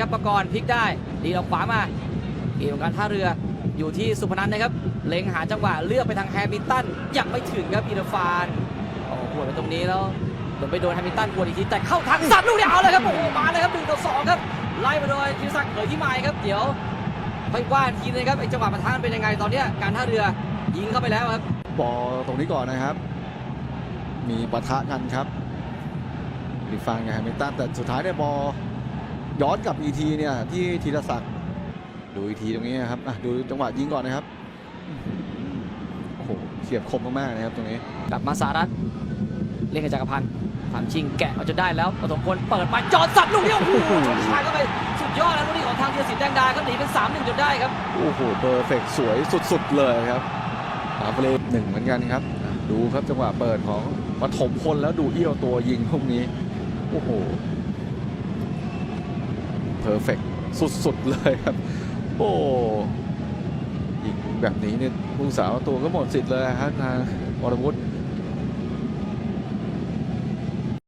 ครับประกรณ์พลิกได้ดีออกขวามาเกมของการท่าเรืออยู่ที่สุพนันนะครับ เล็งหาจังหวะเลือกไปทางแฮมิลตันยังไม่ถึงครับอีรฟานโอ้โหวไปตรงนี้แล้วโดนไปโดนแฮมิลตันหัวอีกทีแต่เข้าทางสัตว์ลูกเดียวเอาเลยครับโอ้โหมาเลยครับหนึ่งต่อสองครับไล่มาโดยธีรศักดิ์เผยที่ไม้ครับ เดี๋ยวไปว่าอีกทีนะครับไอ้จังหวะประทานเป็นยังไงตอนเนี้ยการท่าเรือยิงเข้าไปแล้วครับบอลตรงนี้ก่อนนะครับ มีปะทะกันครับริฟังกับแฮมิลตันแต่สุดท้ายเนี่ยบอล ย้อนกลับอีทีเนี่ยที่ธีรศักดิ์ดูอีทีตรงนี้นะครับอะดูจังหวะยิงก่อนนะครับโอ้โหเฉียบคมมากๆนะครับตรงนี้ กลับมาสารัตเล่นกับจักรพันธ์ทำชิงแกะเอาจนได้แล้วปฐมพลเปิดมาจอดสัตว์ลูกเดียวโอ้โหชายเข้าไปสุดยอดแล้วลูกนี้ของทางเทียสินแดงดาครับหนีเป็น3 1จนได้ครับโอ้โหเพอร์เฟกสวยสุดๆเลยครับปาเปเล่หนึ่งเหมือนกันครับอะดูครับจังหวะเปิดของปฐมพลแล้วดูเอี้ยวตัวยิงพวกนี้โอ้โหเพ อร์เฟกสุดๆ เลยครับ โอ้ยิงแบบนี้เนี่ยผู้สาวตัวก็หมดสิทธิ์เลยครับทางวรวุฒิ